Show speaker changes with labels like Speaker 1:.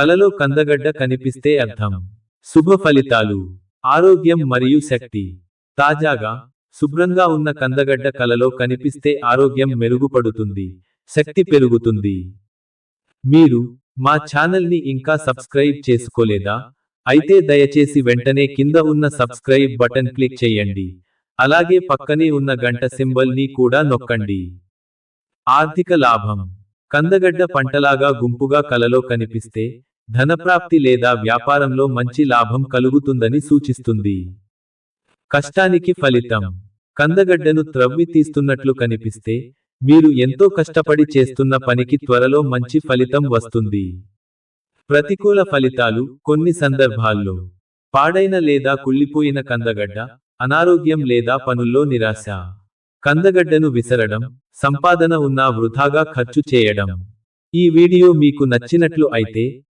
Speaker 1: కలలో కందగడ్డ కనిపిస్తే అర్థం. శుభ ఫలితాలు. ఆరోగ్యం మరియు శక్తి. తాజాగా శుభ్రంగా ఉన్న కందగడ్డ కలలో కనిపిస్తే ఆరోగ్యం మెరుగుపడుతుంది. శక్తి పెరుగుతుంది. మీరు మా ఛానల్ని ఇంకా సబ్స్క్రైబ్ చేసుకోలేదా? అయితే దయచేసి వెంటనే కింద ఉన్న సబ్స్క్రైబ్ బటన్ క్లిక్ చేయండి. అలాగే పక్కనే ఉన్న గంట సింబల్ని కూడా నొక్కండి. ఆర్థిక లాభం. కందగడ్డ పంటలాగా గుంపుగా కలలో కనిపిస్తే ధనప్రాప్తి లేదా వ్యాపారంలో మంచి లాభం కలుగుతుందని సూచిస్తుంది. కష్టానికి ఫలితం. కందగడ్డను త్రవ్వి తీస్తున్నట్లు కనిపిస్తే మీరు ఎంతో కష్టపడి చేస్తున్న పనికి త్వరలో మంచి ఫలితం వస్తుంది. ప్రతికూల ఫలితాలు కొన్ని సందర్భాల్లో. పాడైన లేదా కుళ్ళిపోయిన కందగడ్డ అనారోగ్యం లేదా పనుల్లో నిరాశ. కందగడ్డను విసరడం సంపాదన ఉన్నా వృధాగా ఖర్చు చేయడం. ఈ వీడియో మీకు నచ్చినట్లు అయితే